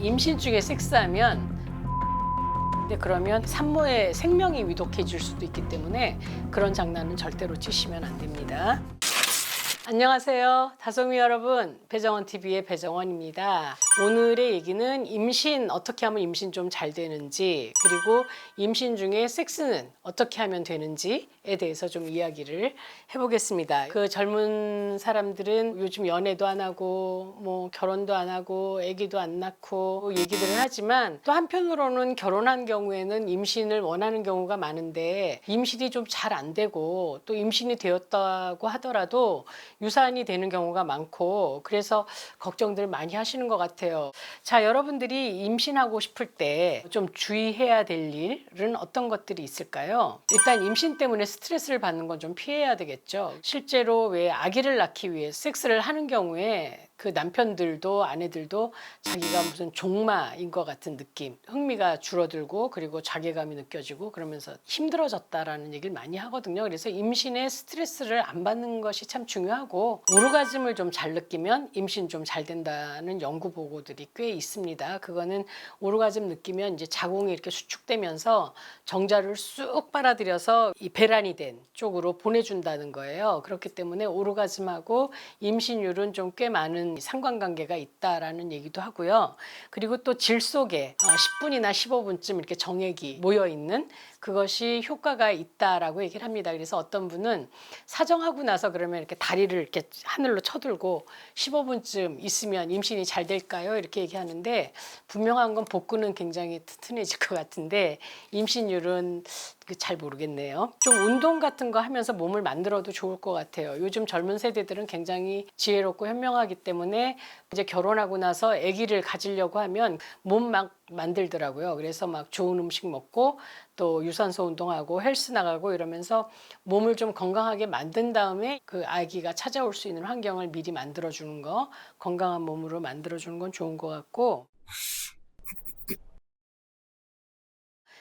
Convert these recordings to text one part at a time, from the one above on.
임신 중에 섹스하면 그러면 산모의 생명이 위독해질 수도 있기 때문에 그런 장난은 절대로 치시면 안 됩니다. 안녕하세요. 다솜이 여러분. 배정원 TV의 배정원입니다. 오늘의 얘기는 임신 어떻게 하면 임신 좀 잘 되는지 그리고 임신 중에 섹스는 어떻게 하면 되는지에 대해서 좀 이야기를 해보겠습니다. 그 젊은 사람들은 요즘 연애도 안 하고 뭐 결혼도 안 하고 아기도 안 낳고 얘기들을 하지만 또 한편으로는 결혼한 경우에는 임신을 원하는 경우가 많은데 임신이 좀 잘 안 되고 또 임신이 되었다고 하더라도 유산이 되는 경우가 많고 그래서 걱정들 많이 하시는 것 같아요. 자, 여러분들이 임신하고 싶을 때 좀 주의해야 될 일은 어떤 것들이 있을까요? 일단 임신 때문에 스트레스를 받는 건 좀 피해야 되겠죠. 실제로 왜 아기를 낳기 위해 섹스를 하는 경우에 그 남편들도 아내들도 자기가 무슨 종마인 것 같은 느낌, 흥미가 줄어들고 그리고 자괴감이 느껴지고 그러면서 힘들어졌다라는 얘기를 많이 하거든요. 그래서 임신에 스트레스를 안 받는 것이 참 중요하고 오르가즘을 좀 잘 느끼면 임신 좀 잘 된다는 연구 보고들이 꽤 있습니다. 그거는 오르가즘 느끼면 이제 자궁이 이렇게 수축되면서 정자를 쑥 빨아들여서 이 배란이 된 쪽으로 보내준다는 거예요. 그렇기 때문에 오르가즘하고 임신율은 좀 꽤 많은 상관관계가 있다라는 얘기도 하고요. 그리고 또 질 속에 10분이나 15분쯤 이렇게 정액이 모여 있는 그것이 효과가 있다라고 얘기를 합니다. 그래서 어떤 분은 사정하고 나서 그러면 이렇게 다리를 이렇게 하늘로 쳐들고 15분쯤 있으면 임신이 잘 될까요? 이렇게 얘기하는데 분명한 건 복근은 굉장히 튼튼해질 것 같은데 임신율은 그 잘 모르겠네요. 좀 운동 같은 거 하면서 몸을 만들어도 좋을 것 같아요. 요즘 젊은 세대들은 굉장히 지혜롭고 현명하기 때문에 이제 결혼하고 나서 아기를 가지려고 하면 몸 막 만들더라고요. 그래서 막 좋은 음식 먹고 또 유산소 운동하고 헬스 나가고 이러면서 몸을 좀 건강하게 만든 다음에 그 아기가 찾아올 수 있는 환경을 미리 만들어 주는 거, 건강한 몸으로 만들어 주는 건 좋은 것 같고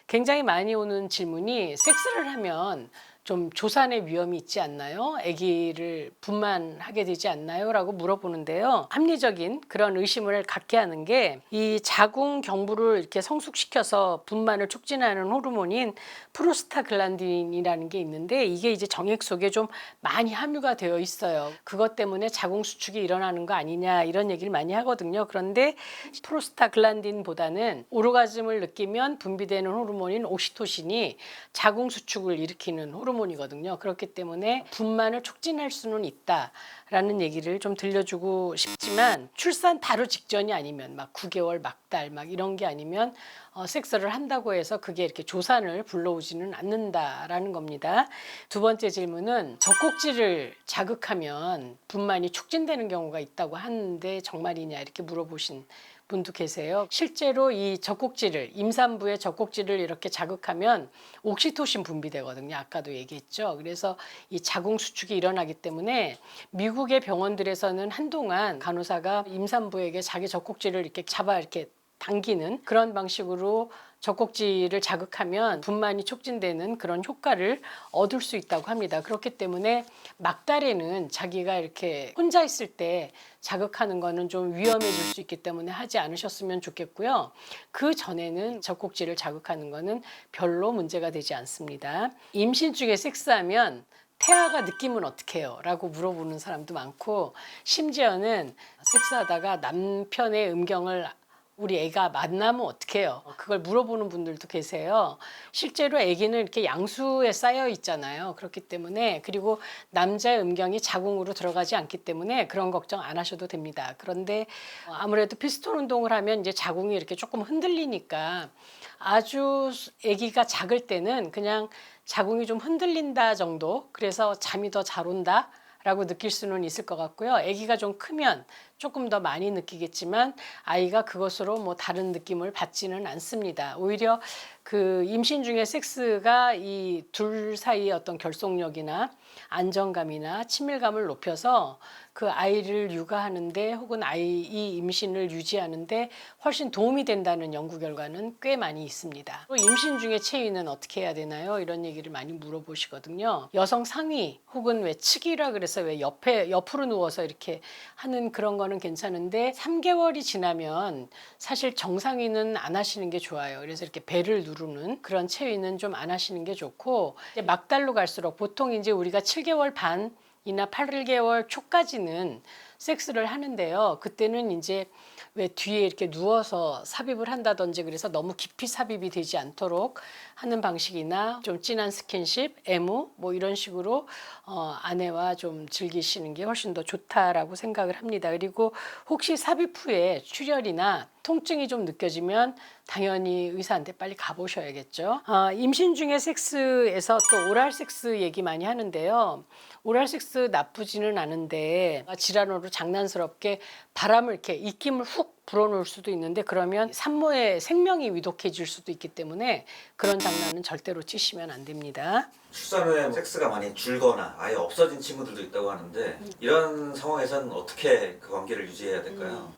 굉장히 많이 오는 질문이 섹스를 하면 좀 조산의 위험이 있지 않나요? 아기를 분만하게 되지 않나요? 라고 물어보는데요. 합리적인 그런 의심을 갖게 하는 게 이 자궁 경부를 이렇게 성숙시켜서 분만을 촉진하는 호르몬인 프로스타글란딘이라는 게 있는데 이게 이제 정액 속에 좀 많이 함유가 되어 있어요. 그것 때문에 자궁 수축이 일어나는 거 아니냐 이런 얘기를 많이 하거든요. 그런데 프로스타글란딘보다는 오르가즘을 느끼면 분비되는 호르몬인 옥시토신이 자궁 수축을 일으키는 호르몬이거든요. 그렇기 때문에 분만을 촉진할 수는 있다라는 얘기를 좀 들려주고 싶지만 출산 바로 직전이 아니면 막 9개월 막달 막 이런 게 아니면 어, 섹스를 한다고 해서 그게 이렇게 조산을 불러오지는 않는다라는 겁니다. 두 번째 질문은 젖꼭지를 자극하면 분만이 촉진되는 경우가 있다고 하는데 정말이냐 이렇게 물어보신 분도 계세요. 실제로 이 젖꼭지를 임산부의 젖꼭지를 이렇게 자극하면 옥시토신 분비되거든요. 아까도 얘기했죠. 그래서 이 자궁 수축이 일어나기 때문에 미국의 병원들에서는 한동안 간호사가 임산부에게 자기 젖꼭지를 이렇게 잡아 이렇게 당기는 그런 방식으로 젖꼭지를 자극하면 분만이 촉진되는 그런 효과를 얻을 수 있다고 합니다. 그렇기 때문에 막달에는 자기가 이렇게 혼자 있을 때 자극하는 거는 좀 위험해질 수 있기 때문에 하지 않으셨으면 좋겠고요. 그 전에는 젖꼭지를 자극하는 거는 별로 문제가 되지 않습니다. 임신 중에 섹스하면 태아가 느낌은 어떻게 해요? 라고 물어보는 사람도 많고 심지어는 섹스하다가 남편의 음경을 우리 애가 만나면 어떻게 해요? 그걸 물어보는 분들도 계세요. 실제로 애기는 이렇게 양수에 쌓여 있잖아요. 그렇기 때문에 그리고 남자의 음경이 자궁으로 들어가지 않기 때문에 그런 걱정 안 하셔도 됩니다. 그런데 아무래도 피스톤 운동을 하면 이제 자궁이 이렇게 조금 흔들리니까 아주 아기가 작을 때는 그냥 자궁이 좀 흔들린다 정도 그래서 잠이 더 잘 온다 라고 느낄 수는 있을 것 같고요. 아기가 좀 크면 조금 더 많이 느끼겠지만 아이가 그것으로 뭐 다른 느낌을 받지는 않습니다. 오히려 그 임신 중에 섹스가 이 둘 사이의 어떤 결속력이나 안정감이나 친밀감을 높여서 그 아이를 육아하는데 혹은 아이 이 임신을 유지하는데 훨씬 도움이 된다는 연구 결과는 꽤 많이 있습니다. 또 임신 중에 체위는 어떻게 해야 되나요? 이런 얘기를 많이 물어보시거든요. 여성 상위 혹은 왜 측이라 그래서 왜 옆에 옆으로 누워서 이렇게 하는 그런 거는 거는 괜찮은데 3개월이 지나면 사실 정상위는 안 하시는 게 좋아요. 그래서 이렇게 배를 누르는 그런 체위는 좀 안 하시는 게 좋고 이제 막달로 갈수록 보통 이제 우리가 7개월 반 이나 8개월 초까지는 섹스를 하는데요. 그때는 이제 왜 뒤에 이렇게 누워서 삽입을 한다든지 그래서 너무 깊이 삽입이 되지 않도록 하는 방식이나 좀 진한 스킨십, 애무 뭐 이런 식으로 어, 아내와 좀 즐기시는 게 훨씬 더 좋다라고 생각을 합니다. 그리고 혹시 삽입 후에 출혈이나 통증이 좀 느껴지면 당연히 의사한테 빨리 가보셔야겠죠. 어, 임신 중에 섹스에서 또 오랄 섹스 얘기 많이 하는데요. 오랄 섹스 나쁘지는 않은데 질환으로 장난스럽게 바람을 이렇게 입김을 훅 불어넣을 수도 있는데 그러면 산모의 생명이 위독해질 수도 있기 때문에 그런 장난은 절대로 치시면 안 됩니다. 출산 후에 섹스가 많이 줄거나 아예 없어진 친구들도 있다고 하는데 이런 상황에서는 어떻게 그 관계를 유지해야 될까요?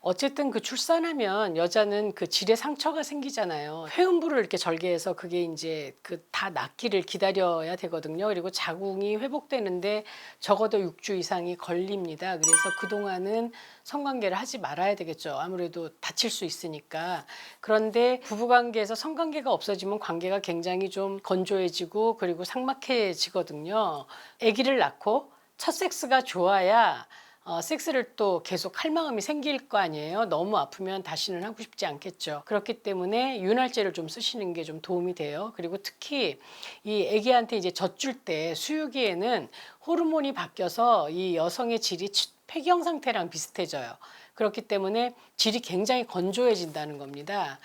어쨌든 그 출산하면 여자는 그 질에 상처가 생기잖아요. 회음부를 이렇게 절개해서 그게 이제 그 다 낫기를 기다려야 되거든요. 그리고 자궁이 회복되는데 적어도 6주 이상이 걸립니다. 그래서 그동안은 성관계를 하지 말아야 되겠죠. 아무래도 다칠 수 있으니까. 그런데 부부관계에서 성관계가 없어지면 관계가 굉장히 좀 건조해지고 그리고 삭막해지거든요. 아기를 낳고 첫 섹스가 좋아야 어, 섹스를 또 계속 할 마음이 생길 거 아니에요. 너무 아프면 다시는 하고 싶지 않겠죠. 그렇기 때문에 윤활제를 좀 쓰시는 게 좀 도움이 돼요. 그리고 특히 이 아기한테 이제 젖줄 때 수유기에는 호르몬이 바뀌어서 이 여성의 질이 치- 폐경 상태랑 비슷해져요. 그렇기 때문에 질이 굉장히 건조해진다는 겁니다.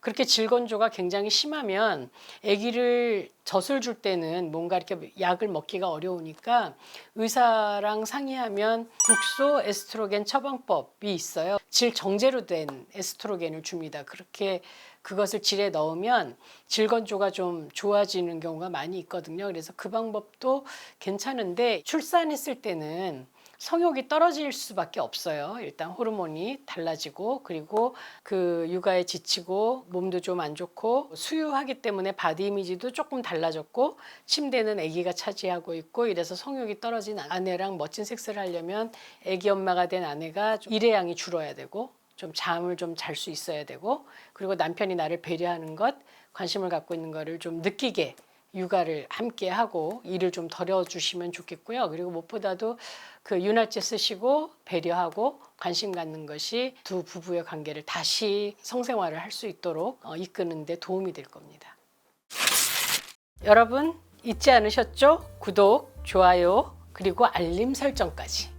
그렇게 질건조가 굉장히 심하면 아기를 젖을 줄 때는 뭔가 이렇게 약을 먹기가 어려우니까 의사랑 상의하면 국소 에스트로겐 처방법이 있어요. 질 정제로 된 에스트로겐을 줍니다. 그렇게 그것을 질에 넣으면 질 건조가 좀 좋아지는 경우가 많이 있거든요. 그래서 그 방법도 괜찮은데 출산했을 때는 성욕이 떨어질 수밖에 없어요. 일단 호르몬이 달라지고 그리고 그 육아에 지치고 몸도 좀 안 좋고 수유하기 때문에 바디 이미지도 조금 달라졌고 침대는 아기가 차지하고 있고 이래서 성욕이 떨어진 아내랑 멋진 섹스를 하려면 아기 엄마가 된 아내가 좀 일의 양이 줄어야 되고 좀 잠을 좀 잘 수 있어야 되고 그리고 남편이 나를 배려하는 것 관심을 갖고 있는 거를 좀 느끼게 육아를 함께 하고 일을 좀 덜어주시면 좋겠고요. 그리고 무엇보다도 그 윤활제 쓰시고 배려하고 관심 갖는 것이 두 부부의 관계를 다시 성생활을 할 수 있도록 어, 이끄는 데 도움이 될 겁니다. 여러분 잊지 않으셨죠? 구독, 좋아요, 그리고 알림 설정까지.